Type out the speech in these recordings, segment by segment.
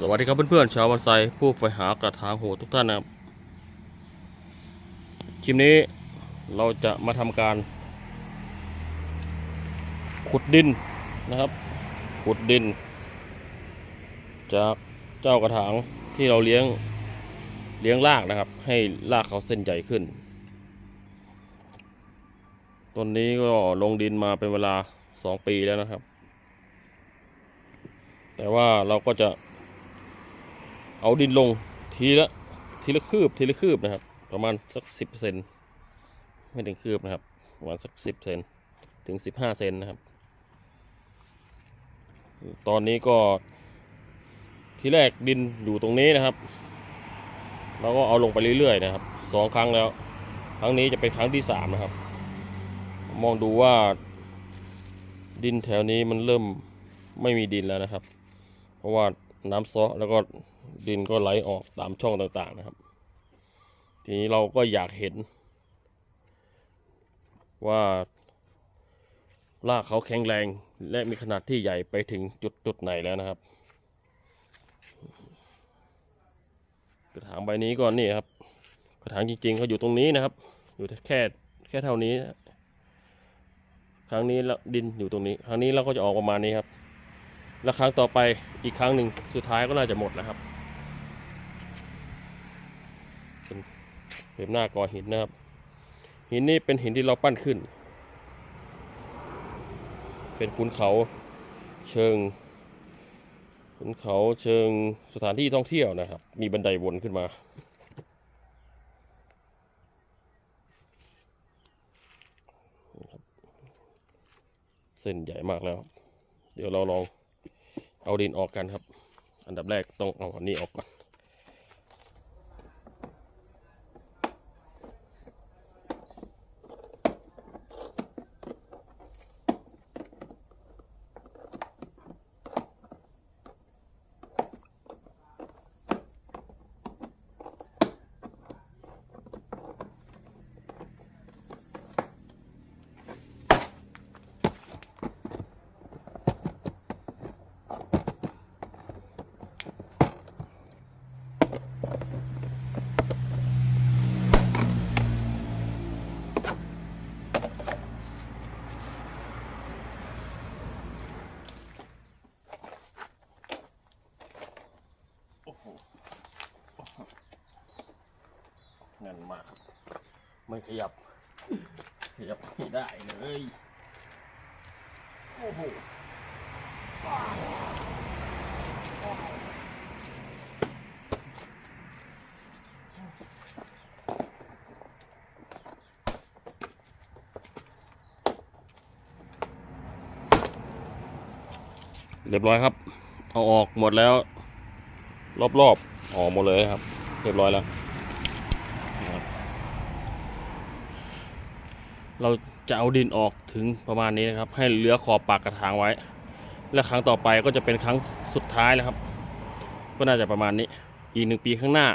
สวัสดีครับเพื่อนๆชาววันไซผู้ใฝ่หากระถางโหทุกท่านนะครับคลิปนี้เราจะมาทำการ ขุดดินนะครับ ขุดดิน จากเจ้ากระถางที่เราเลี้ยงเลี้ยงรากนะครับ ให้รากเขาเส้นใหญ่ขึ้นต้นนี้ก็ลงดินมาเป็นเวลาสองปีแล้วนะครับ แต่ว่าเราก็จะ เอาดินลงทีละทีละคืบทีละคืบนะครับ ประมาณสักสิบเซนไม่ถึงคืบนะครับประมาณสักสิบเซนถึงสิบห้าเซนนะครับ ตอนนี้ก็ทีแรกดินอยู่ตรงนี้นะครับเราก็เอาลงไปเรื่อยๆนะครับสองครั้งแล้ว ครั้งนี้จะเป็นครั้งที่สามนะครับ มองดูว่า ดินแถวนี้มันเริ่มไม่มีดินแล้วนะครับ เพราะว่าน้ำซอแล้วก็ ดินก็ไหลออกตามช่องต่างๆนะครับ ทีนี้เราก็อยากเห็น ว่ารากเขาแข็งแรงและมีขนาดที่ใหญ่ไปถึงจุดจุดไหนแล้วนะครับ กระถางใบนี้ก็นี่ครับ กระถางจริงๆเขาอยู่ตรงนี้นะครับ อยู่แค่แค่เท่านี้ ครั้งนี้แล้วดินอยู่ตรงนี้ ครั้งนี้เราก็จะออกประมาณนี้ครับ แล้วครั้งต่อไปอีกครั้งหนึ่งสุดท้ายก็น่าจะหมดแล้วครับ เป็นเป็นหน้ากอหินนะครับ หินนี้เป็นหินที่เราปั้นขึ้น เป็นขุนเขาเชิงขุนเขาเชิงสถานที่ท่องเที่ยวนะครับ มีบันไดวนขึ้นมาเส้นใหญ่มากแล้ว เดี๋ยวเราลองเอาดินออกกันครับ อันดับแรกต้องเอาอันนี้ออกก่อน น่นมากครับไม่ขยับ ขยับไม่ได้เลยโอ้โหเรียบร้อยครับ เอาออกหมดแล้ว รอบๆออกหมดเลยครับ เรียบร้อยแล้วนะครับ เราจะเอาดินออกถึงประมาณนี้นะครับ ให้เหลือขอบปากกระถางไว้ และครั้งต่อไปก็จะเป็นครั้งสุดท้ายแล้วครับ ก็น่าจะประมาณนี้อีกหนึ่งปีข้างหน้า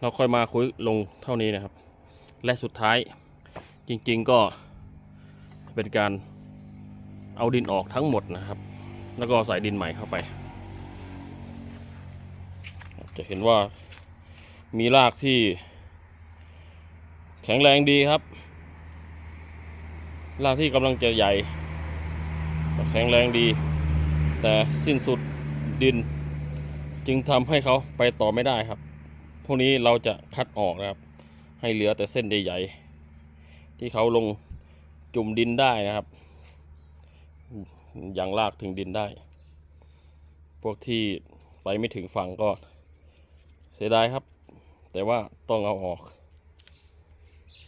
เราค่อยมาคุยลงเท่านี้นะครับ และสุดท้ายจริงๆก็เป็นการเอาดินออกทั้งหมดนะครับ แล้วก็ใส่ดินใหม่เข้าไป จะเห็นว่ามีรากที่แข็งแรงดีครับ รากที่กำลังจะใหญ่แข็งแรงดี แต่สิ้นสุดดิน จึงทำให้เขาไปต่อไม่ได้ครับ พวกนี้เราจะคัดออกนะครับ ให้เหลือแต่เส้นใหญ่ๆที่เขาลงจุ่มดินได้นะครับ อยังลากถึงดินได้ พวกที่ไปไม่ถึงฝั่งก็เสียดายครับ แต่ว่าต้องเอาออก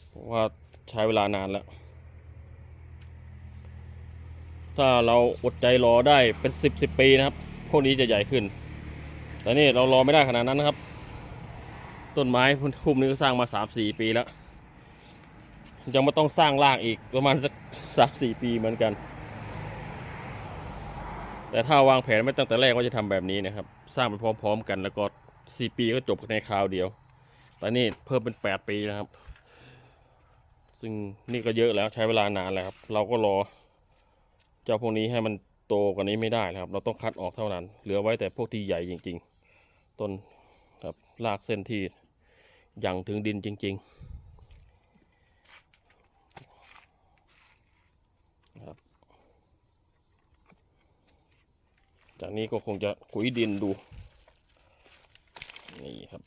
เพราะว่าใช้เวลานานแล้ว ถ้าเราอดใจรอได้เป็นสิบสิบปีนะครับ พวกนี้จะใหญ่ขึ้น แต่นี่เรารอไม่ได้ขนาดนั้นนะครับ ต้นไม้พุ่มนี้ก็สร้างมาสามสี่ปีแล้ว ยังไม่ต้องสร้างรากอีกประมาณสักสามสี่ปีเหมือนกัน แต่ถ้าวางแผนไม่ตั้งแต่แรกว่าจะทำแบบนี้นะครับ สร้างไปพร้อม ๆ กันแล้วก็สี่ปีก็จบในคราวเดียว แต่นี่เพิ่มเป็นแปดปีนะครับ ซึ่งนี่ก็เยอะแล้วใช้เวลานานแล้วครับ เราก็รอ เจ้าพวกนี้ให้มันโตกว่านี้ไม่ได้นะครับ เราต้องคัดออกเท่านั้น เหลือไว้แต่พวกที่ใหญ่จริง ๆ ต้นครับลากเส้นที่ยังถึงดินจริงๆครับจากนี้ก็คงจะขุยดินดู นี่ครับ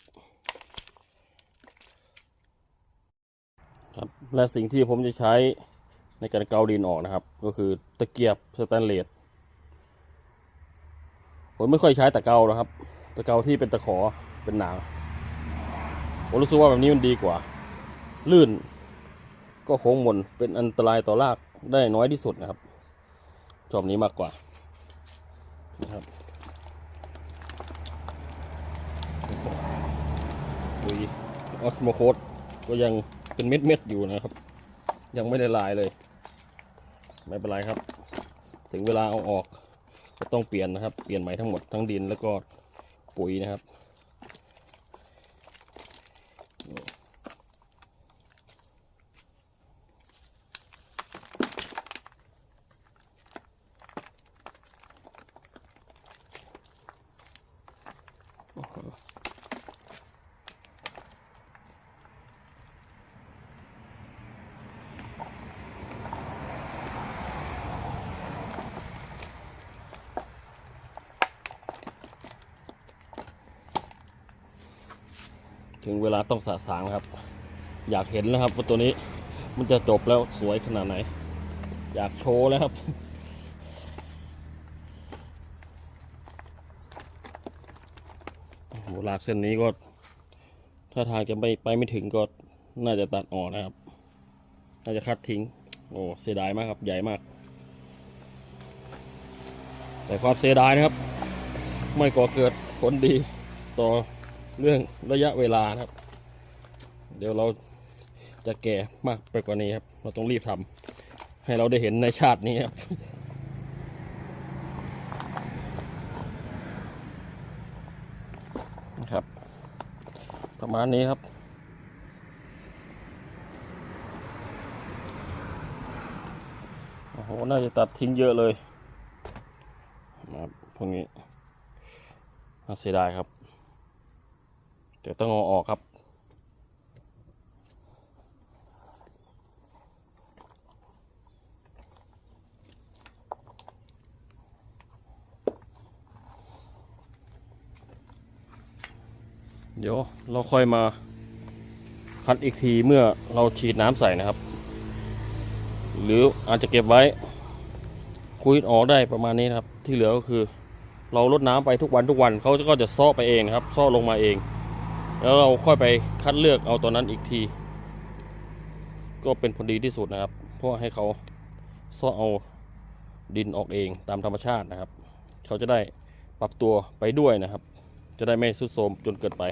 ครับ และสิ่งที่ผมจะใช้ ในการเกาดินออกนะครับ ก็คือตะเกียบสแตนเลสผมไม่ค่อยใช้ตะเกานะครับ ตะเกาที่เป็นตะขอเป็นหนังผมรู้สึกว่าแบบนี้มันดีกว่า ลื่น ก็โค้งมนเป็นอันตรายต่อรากได้น้อยที่สุดนะครับชอบนี้มากกว่านะครับดูออสโมโคดก็ยังเป็นเม็ดๆอยู่นะครับ ยังไม่ได้ลายเลย ไม่เป็นไรครับ ถึงเวลาเอาออกก็ต้องเปลี่ยนนะครับ เปลี่ยนใหม่ทั้งหมดทั้งดินแล้วก็ปุ๋ยนะครับ ถึงเวลาต้องสะสางครับ อยากเห็นแล้วครับว่าตัวนี้มันจะจบแล้วสวยขนาดไหน อยากโชว์แล้วครับโหลากเส้นนี้ก็ ถ้าทางจะไม่ไปไม่ถึงก็น่าจะตัดออกนะครับ น่าจะคัดทิ้ง โอ้เสียดายมากครับ ใหญ่มาก แต่ความเสียดายนะครับ ไม่ก่อเกิดผลดีต่อ เรื่องระยะเวลานะครับ เดี๋ยวเราจะแก่มากไปกว่านี้ครับ เราต้องรีบทำให้เราได้เห็นในชาตินี้ครับนะครับ ประมาณนี้ครับโอ้โห น่าจะตัดทิ้งเยอะเลยนะครับพวกนี้น่าเสียดายครับ เดี๋ยวต้องเอาออกครับ เดี๋ยวเราค่อยมาคัดอีกทีเมื่อเราฉีดน้ำใส่นะครับ หรืออาจจะเก็บไว้คุยออกได้ประมาณนี้นะครับ ที่เหลือก็คือ เราลดน้ำไปทุกวันทุกวันเขาก็จะซ้อไปเองนะครับซ้อลงมาเอง แล้วเราค่อยไปคัดเลือกเอาตัวนั้นอีกที ก็เป็นผลดีที่สุดนะครับ เพราะให้เขาซ่อเอาดินออกเองตามธรรมชาตินะครับ เขาจะได้ปรับตัวไปด้วยนะครับ จะได้ไม่สุดโทมจนเกินไป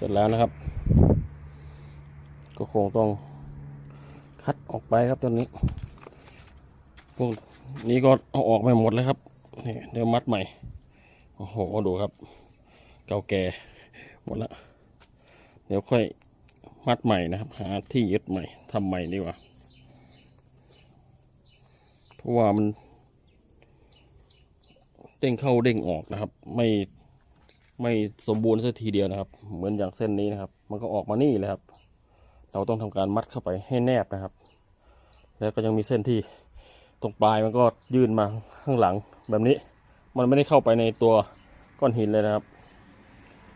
เสร็จแล้วนะครับ ก็คงต้องคัดออกไปครับตัวนี้พวกนี้ก็เอาออกไปหมดเลยครับนี่เดี๋ยวมัดใหม่โอ้โหดูครับ เก่าแก่หมดละเดี๋ยวค่อยมัดใหม่นะครับ หาที่ยึดใหม่ทำใหม่ดีกว่าเพราะว่ามันเด้งเข้าเด้งออกนะครับ ไม่ ไม่สมบูรณ์สักทีเดียวนะครับ เหมือนอย่างเส้นนี้นะครับ มันก็ออกมานี่เลยครับ เราต้องทำการมัดเข้าไปให้แนบนะครับ แล้วก็ยังมีเส้นที่ตรงปลายมันก็ยื่นมาข้างหลังแบบนี้ มันไม่ได้เข้าไปในตัวก้อนหินเลยนะครับ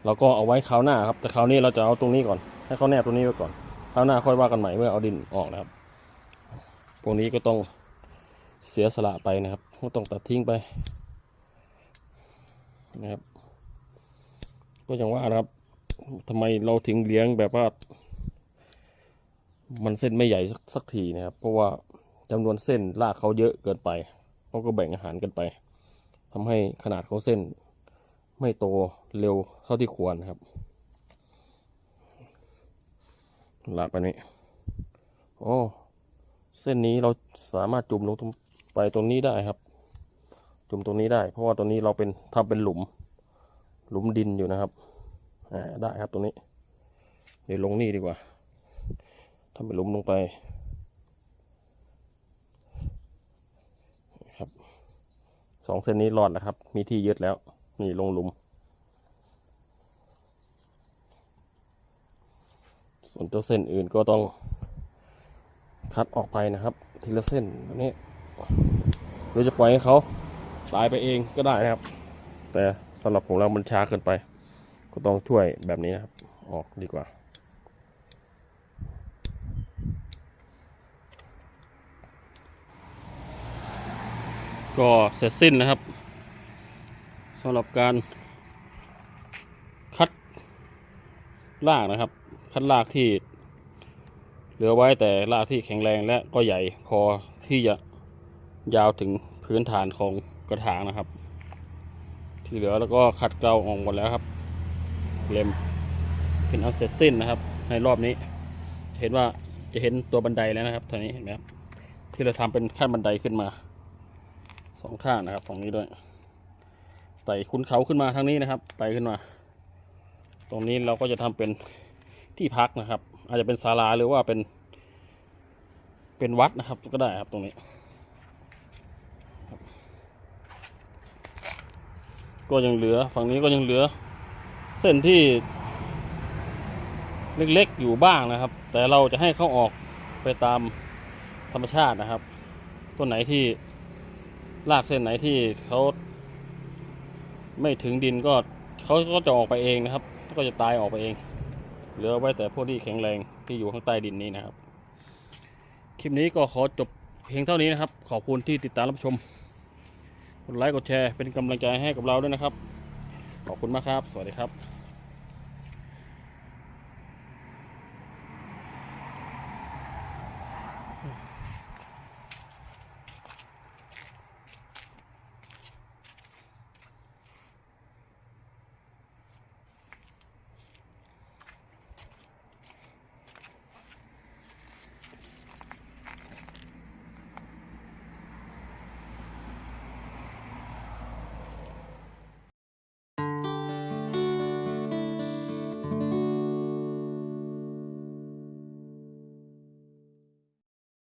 เราก็เอาไว้คราวหน้าครับ แต่คราวนี้เราจะเอาตรงนี้ก่อน ให้เขาแนบตรงนี้ไว้ก่อนคราวหน้าค่อยว่ากันใหม่เมื่อเอาดินออกนะครับ พวกนี้ก็ต้องเสียสละไปนะครับ ก็ต้องตัดทิ้งไปนะครับ ก็อย่างว่านะครับทำไมเราถึงเลี้ยงแบบว่า มันเส้นไม่ใหญ่สักทีนะครับ เพราะว่าจำนวนเส้นรากเขาเยอะเกินไปเขาก็แบ่งอาหารกันไปทำให้ขนาดของเส้น ไม่โตเร็วเท่าที่ควรนะครับลากไปนี้โอ้เส้นนี้เราสามารถจุ่มลงตรงไปตรงนี้ได้ครับ จุ่มตรงนี้ได้ เพราะว่าตรงนี้เราเป็นทำเป็นหลุม หลุมดินอยู่นะครับอ่าได้ครับตรงนี้ เดี๋ยวลงนี่ดีกว่าทำเป็นหลุมลงไปครับสองเส้นนี้รอดแล้วครับ มีที่ยึดแล้ว นี่ลงหลุม ส่วนตัวเส้นอื่นก็ต้องคัดออกไปนะครับ ทีละเส้นแบบนี้เราจะปล่อยให้เขาตายไปเองก็ได้นะครับ แต่ สำหรับผมแล้วมันช้าเกินไป ก็ต้องช่วยแบบนี้นะครับ ออกดีกว่า ก็เสร็จสิ้นนะครับสำหรับการคัดรากนะครับ คัดรากที่เหลือไว้แต่รากที่แข็งแรงและก็ใหญ่พอที่จะยาวถึงพื้นฐานของกระถางนะครับ ที่เหลือแล้วก็ขัดเกลาออกหมดแล้วครับเล็มเป็นอันเสร็จสิ้นนะครับ ในรอบนี้ เห็นว่าจะเห็นตัวบันไดแล้วนะครับตอนนี้เห็นไหมครับที่เราทำเป็นขั้นบันไดขึ้นมาสองข้างนะครับฝั่งนี้ด้วยไต่คุ้นเขาขึ้นมาทางนี้นะครับไต่ขึ้นมา ตรงนี้เราก็จะทำเป็นที่พักนะครับ อาจจะเป็นศาลาหรือว่าเป็น เป็นวัดนะครับก็ได้ครับตรงนี้ ก็ยังเหลือ ฝั่งนี้ก็ยังเหลือ เส้นที่ เล็กๆอยู่บ้างนะครับ แต่เราจะให้เขาออกไปตามธรรมชาตินะครับ ต้นไหนที่รากเส้นไหนที่เขาไม่ถึงดินก็เขาก็จะออกไปเองนะครับก็จะตายออกไปเอง เหลือไว้แต่พวกที่แข็งแรงที่อยู่ข้างใต้ดินนี้นะครับ คลิปนี้ก็ขอจบเพียงเท่านี้นะครับ ขอบคุณที่ติดตามรับชม ดไลค์กดแชร์เป็นกำลังใจให้กับเราด้วยนะครับ ขอบคุณมากครับ สวัสดีครับ